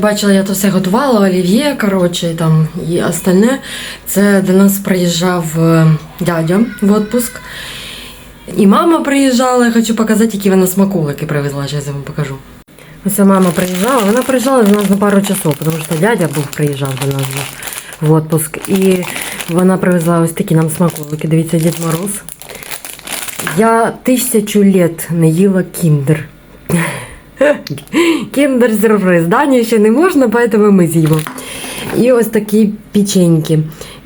бачили, я то все готувала, олів'є, коротше, там і остальне. Це до нас приїжджав е, дядя в відпуск. І мама приїжджала, я хочу показати, які вона смаколики привезла, зараз я вам покажу. Ось мама приїжджала, вона приїжджала до нас на пару часов, тому що дядя був приїжджав до нас в відпуск. І вона привезла ось такі нам смаколики. Дивіться, Дід Мороз. Я тисячу літ не їла кіндер. Кіндер сюрприз. Дані ще не можна, поэтому ми з'їмо. І ось такі печеньки.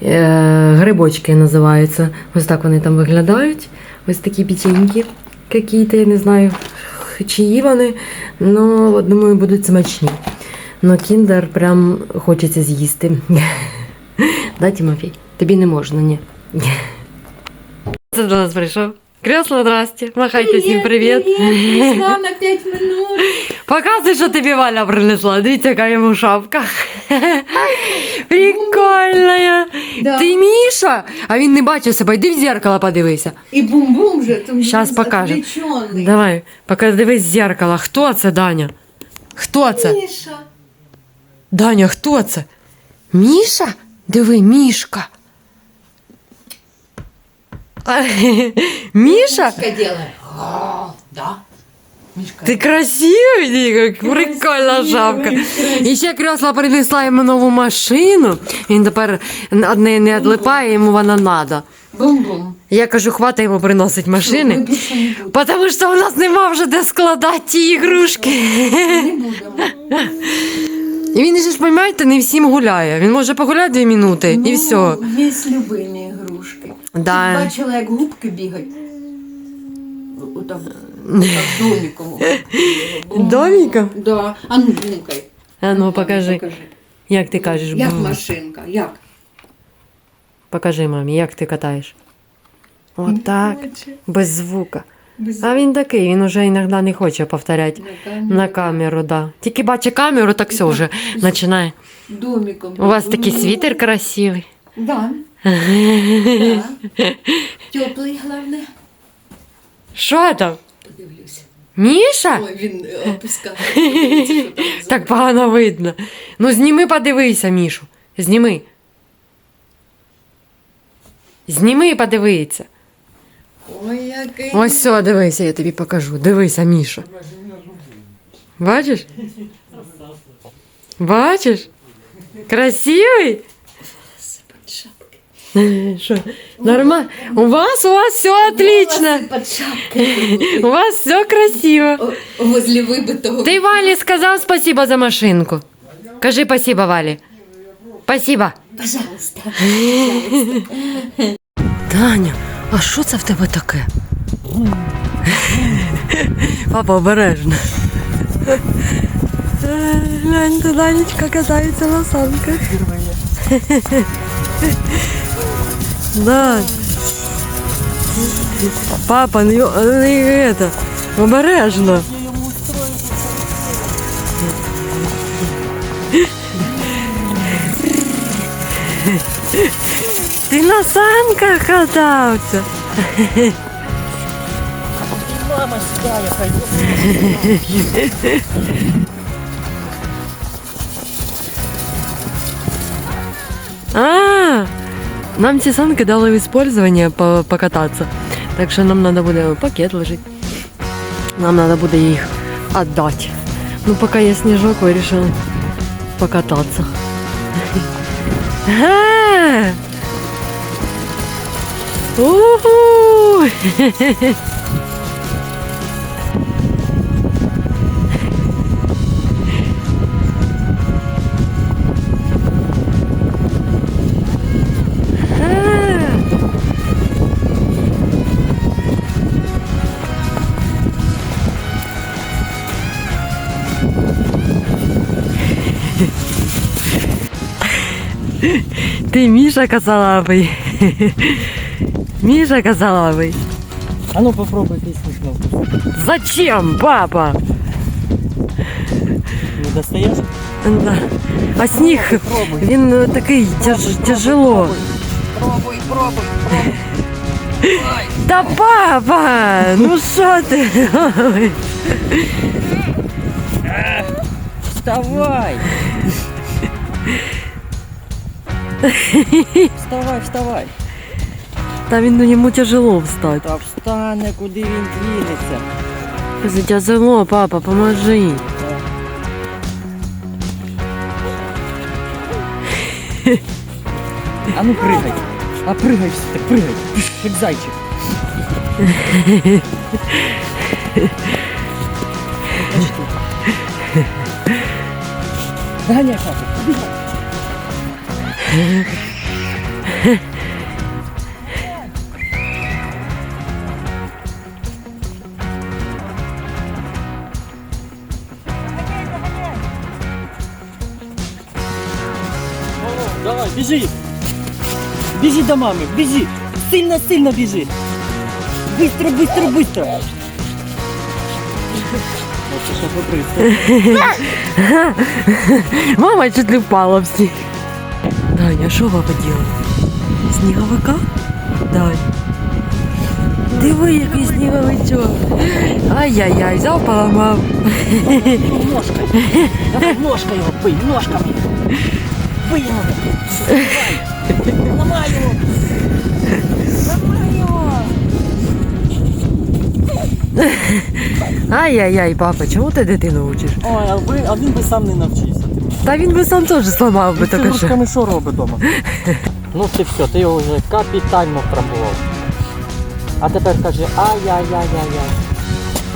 Е, грибочки називаються. Ось так вони там виглядають. Ось такі печеньки. Какие-то, я не знаю, чиї вони, але думаю, будуть смачні. Но кіндер прям хочеться з'їсти. Да, Тимофій? Тобі не можна, ні. Це до нас прийшов. Кресло, здрасте. Махайте всім привіт. Пришла на 5 минут. Показуй, що тобі Валя принесла. Дивіться, яка йому шапка. Прикольна. Да. Ти Міша? А він не бачив себе. Йди в зеркало подивися. І бум-бум же там. Щас покаже. отвлеченный. Давай, поки дивись в зеркало. Хто це, Даня? Хто це? Миша. Даня, хто це? Міша? Диви, Мішка. А, Міша? Мишка делает. Да. Мишка. Ти красивий, як прикольна шапка. І ще кресла принесла йому нову машину. Він тепер одне не відлипає, йому вона надо. Бум-бум. Я кажу, хвата йому приносить машини. більше не будемо. Тому що у нас нема вже де складати ті ігрушки. Не будемо. Він же ж, розумієте, не всім гуляє. Він може погуляти дві минути і Ну, все. Є любимі ігрушки. Да. Ти бачила, як губки бігають. Отак, отак домиком. Домиком? Да. А ну. А ну покажи. Як ти кажеш? Як бу? машинка, як? Покажи мамі, як ти катаєш. Отак, без звука. Без- А він такий, він уже іноді не хоче повторяти На камеру. да. Тільки бачить камеру, так все вже починає. Домиком. У вас такий світер красивий. Да. да. Теплий, головне. Що там? Подивлюся. Міша? Ой, він е, опускає. Подивіться, що там за- Так погано видно. Ну зніми, подивися, Мішу. Зніми. Зніми і подивися. Ой, який. Ось все, дивися, я тобі покажу. Дивися, Міша. Бачиш? Бачиш? Красивий? Шапки. Нормально? У вас, у вас все отлично. Шапкою. У вас все красиво. Возле вибитого. Ты Вале сказал спасибо за машинку? Скажи спасибо, Вале. Спасибо. Пожалуйста. Таня, а що це в тебе таке? Папа, обережно. Гляньте, Данечка катається на санках. Да. Папа, не, не это, обережно. Ти на санках катався. Мама сюда, я пойду. А, нам ці санки дали в использование по- покататься. Так що нам треба буде пакет лежить. Нам треба буде їх віддати. Ну, поки є сніжок, вирішили покататися. Га! Уху! Ти Міша косолапий. Міша косолапий. А ну попробуй песню снова. Зачем, папа? Не достаешь? Да. А сніг, він е, такий тяж, тяжело. Пробуй, пробуй. Та папа, ну що ти робиш? Вставай! Вставай, вставай! Та він ну, йому тяжело встати. Та встане, куди він двінеться. Це тяжело, папа, поможи. А ну прыгай. А прыгай, так прыгай. Пш, Як зайчик. Доганяй, папа. Давай, бежи! Бежи до мамы, бежи! Сильно-сильно бежи! Быстро, быстро, быстро! Вот что побрызгал. Мама чуть не впала в сніг. Даня, що папа делает? Сніговика? Дань. Диви, який сніговичок. Ай-яй-яй, взяв, поламав. Ножкой! Давай бей, ножками! Бей его! Давай! Ломай его! Ломай его! Ай-яй-яй, папа, чому ти дитину учиш? Ой, а, а він би сам не навчився. Та він би сам теж зламав би таке що. що робить вдома? Ну ти все, ти його вже капітально втрамбував. А тепер каже ай-яй-яй-яй-яй.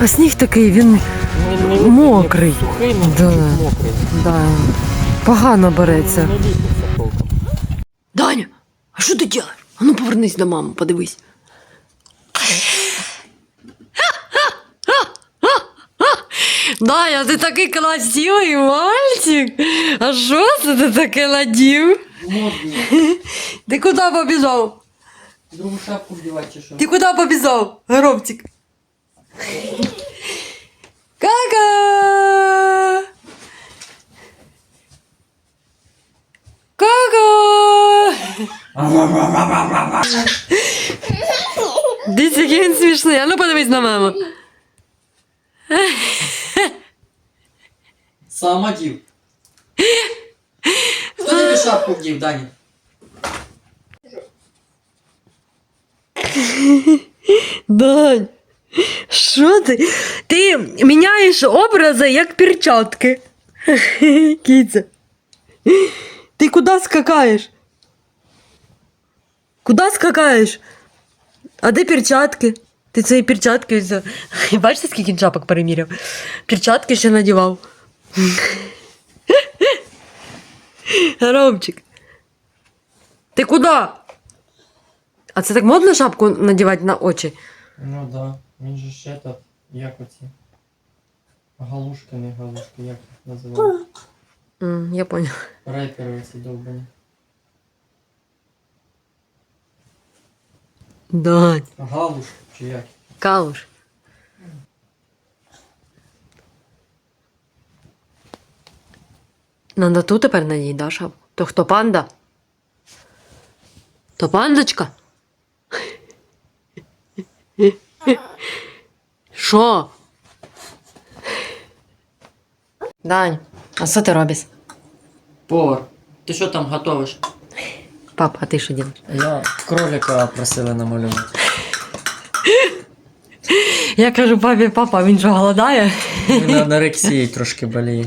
А сніг такий, він Не- не- не- Мокрий. Сухий, ну Да. мокрий. да, погано береться. Не ліпиться толком. Даня, а що ти робиш? А ну повернись до мами, подивись. Даня, ти такий красивий мальчик. А що це ти таке надів? Ти куди побіжав? Другу шапку вдівати чи що? Ти куди побіжав, Горобчик? Кака! Кака! Дивіться, який він смішний. А ну подивись на маму. Сам одів. Хто тобі шапку вдів, Дані? Дань, що ти? Ти міняєш образи як перчатки. Кіця. Ти куди скакаєш? Куди скакаєш? А де перчатки? Ти свої перчатки взяв. Бачите, скільки він шапок переміряв? Перчатки ще надівав. Ромчик. Ти куди? А це так модно шапку надівати на очі? Ну да. Він же ще то, як оці. Галушки, не галушки, як їх називають? М, я понял. Репери оці довбані. Дань, Галуш, чи як? калуш. Надо ту тепер на ній, да, шапку? То хто панда? То пандочка? Що? Дань, а що ти робиш? Повар, ти що там готовиш? Папа, а ти що робиш? Я кролика просили намалювати. Я кажу папі, папа, він що голодає? Він анорексії трошки боліє.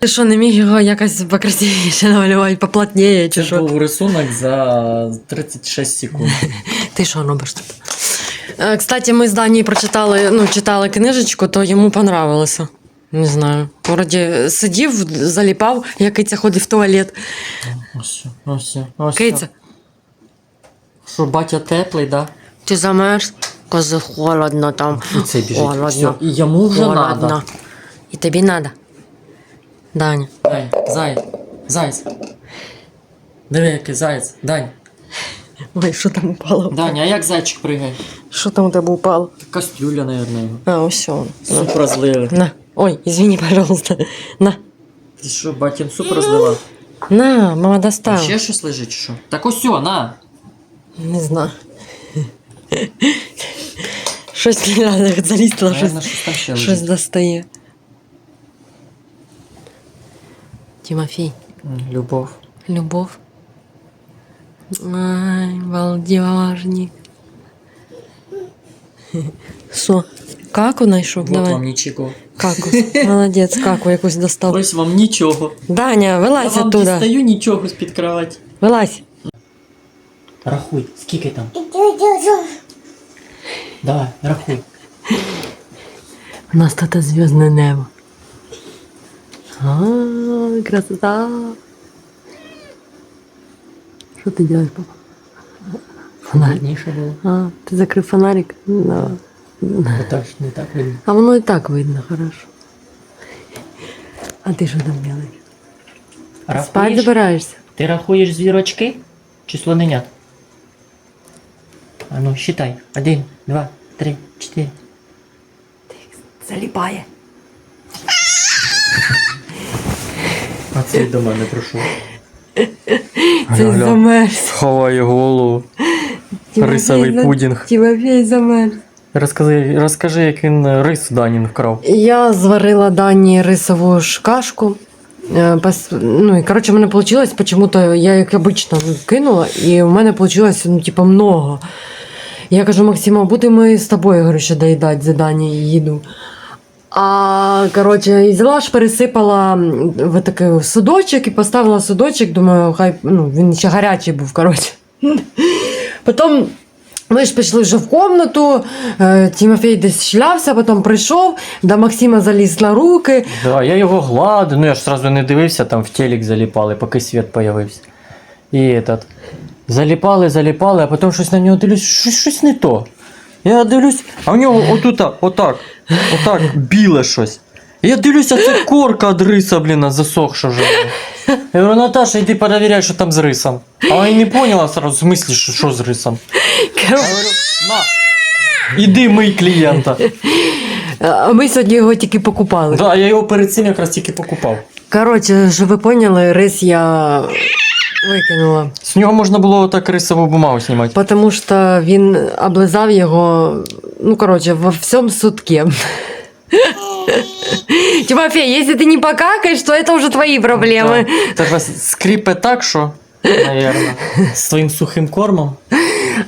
Ти що, не міг його якось покрасивіше намалювати, поплотніє чи Це що? був рисунок за 36 секунд. Ти що робиш тут? Е, Кстати, ми з Данією прочитали, ну, читали книжечку, то йому понравилося. Не знаю. Вроді сидів, заліпав, як киця ходить в туалет. Ось, ось, ось. Киця, Що, батя теплий, да? ти замерз? Каже, холодно там. І це біжить. Холодно. Все, і йому вже холодно. надо. І тобі надо. Даня. Дань, заяць, заяць. Диви, який заяць. Дань. Ой, що там упало? Дань, а як зайчик пригає? Що там у тебе упало? Кастрюля, наверное. А, ось все. Суп розлили. На. Ой, извини, пожалуйста. На. Ти що, батін суп розлила? На, мама А достала. ще щось лежить, чи що? Так ось, о, на. Не знаю. Щось не надо залізла, щось, Наверно, щось там ще щось достає. Тимофей? Любов. Любовь. Ай, балдежник. Що? Каку знайшов? Вот Давай. вам нічого. Каку. Молодець, каку якусь достав. Ось вам нічого. Даня, Я вилазь вам оттуда. дістаю нічого з-під кровати. Вилазь. Рахуй, скільки там? Давай, рахуй. У нас тут звездное небо. А, красота. Что ты делаешь, папа? Фонарик. Видніше було. А, ты закрыл фонарик? Да. Отак ж не так видно. А воно и так видно, хорошо. А ты что там делаешь? Спать Рахуєш? забираешься? Ти рахуєш звірочки чи слоненят? А ну, считай. Один, два, три, чотири. Залипая. А цей до мене прийшов. Ты замерз. Ховає голову. Рисовий за- пудінг. Тимофей замерз. Розкажи, розкажи, як він е, рис Данін вкрав. Я зварила Дані рисову ж кашку. Е, пос- Ну, і, коротше, в мене вийшло, почему-то я, як обично, кинула, і в мене вийшло, ну, типу, много. Я кажу, Максима, будемо з тобою, говорю, ще доїдати за Дані їду. А, коротше, взяла ж, пересипала в такий судочок і поставила судочок, думаю, хай ну, він ще гарячий був, коротше. Потім ми ж пішли вже в комнату, е, Тимофей десь шлявся, потім прийшов, до Максима заліз на руки. Да, я його гладив, ну я ж сразу не дивився, там в телек заліпали, поки світ появився. І этот. Заліпали, заліпали, а потім щось на нього дивлюсь, щось, щось не то. Я дивлюсь, а в нього отут, отак, отак, біле щось. Я дивлюся, це корка від риса, блін, засохша вже. Я говорю, Наташа, йди перевіряй, що там з рисом. А вона і не поняла сразу, в смислі, що, що з рисом. Я говорю, на, іди мий клієнта. А ми сьогодні його тільки покупали. Да, я його перед цим якраз тільки покупав. Коротше, щоб ви поняли, рис я викинула. З нього можна було так рисову бумагу знімати. Тому що він облизав його, ну, коротше, во всьому сутке. Тимофей, если ты не покакаешь, то это уже твои проблемы. Да. Тебе скріпе так, що, наверное, з твоїм сухим кормом.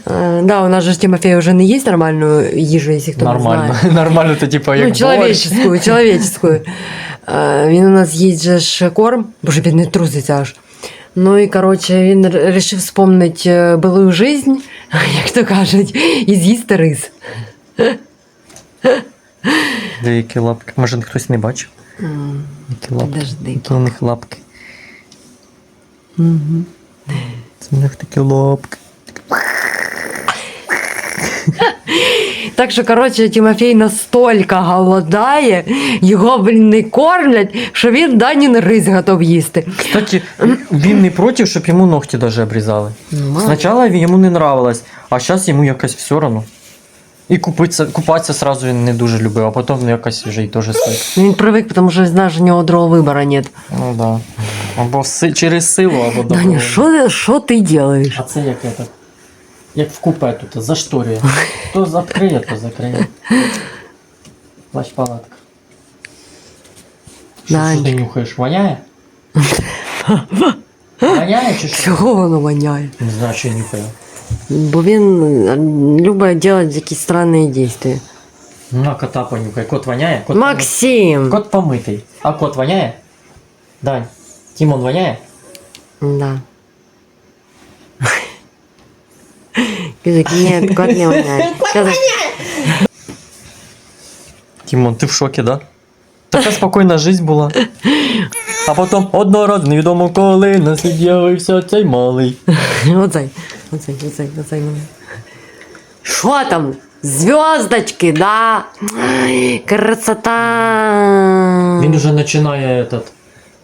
Э, Да, у нас же Тимофей уже не есть нормальную їжу, если кто не Нормально. знает. Нормально, то типа як Ну, борщ. человеческую, человеческую. Е, Він у нас їсть же ж корм, боже, він не труситься аж. Ну і коротше, він р- рішив вспомнити былую жизнь, як то кажуть, і з'їсти рис. Деякі лапки. Може хтось не бачив? Які лапки. Які у них лапки. Мгм. Це у них такі лапки. Так що, коротше, Тимофей настільки голодає, його, блін, не кормлять, що він Данін рис готов їсти. Кстати, він не проти, щоб йому ногті даже обрізали. Спочатку він- йому не нравилось, а зараз йому якось все одно. І купитися, купатися сразу він не дуже любив, а потім ну, якось вже й теж свик. Він привик, тому що знає, що у нього другого вибору нет. Ну да. Або си- через силу, або Даня, добро. що, що ти робиш? А це як это? Як в купе тут, зашторює. То закриє, то закриє. Плащ палатка. Що, що Данечка. ти нюхаєш? Воняє? Воняє чи що? Чого воно воняє? Не знаю, що я нюхаю. Бо він е, любить робити якісь странні дії. Ну, на кота понюхай. Кот воняє? Кот, Максим! помит- кот помитий. А кот воняє? Дань. Тімон воняє? Да. Кизик, нет, кот не воняет. Кизик, Тімон, ти в шокі, да? Така спокійна життя була. А потім одного разу невідомо коли на світ з'явився цей малий. Оцей, Оцей, оцей, оцей. ну. Що там? Звездочки, да? Ай, Красота. Він вже починає этот,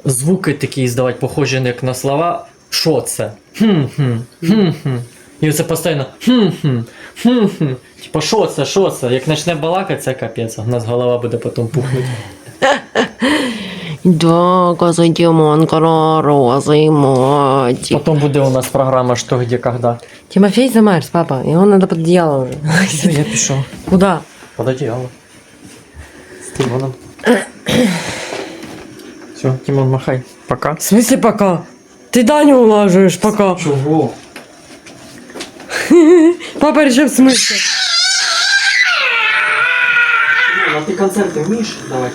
звуки такі здавати, похожі як на слова. Що це? Хм-хм, хм-хм. І це постійно хм-хм, хм-хм. Типа, що це, що це? Як почне балакати, це капець. У нас голова буде потім пухнути. Да, коза Димон, розовый мотик. Потім буде у нас програма «Що, где, когда». Тимофей замерз, папа. Его надо под одеяло уже. Все, я пішов. Куда? Под одеяло. З Тимоном. Все, Тимон, махай. Пока. В смысле пока? Ти Даню улажуєш пока. Чего? Папа решил в смысле. а ты концерты умеешь давать?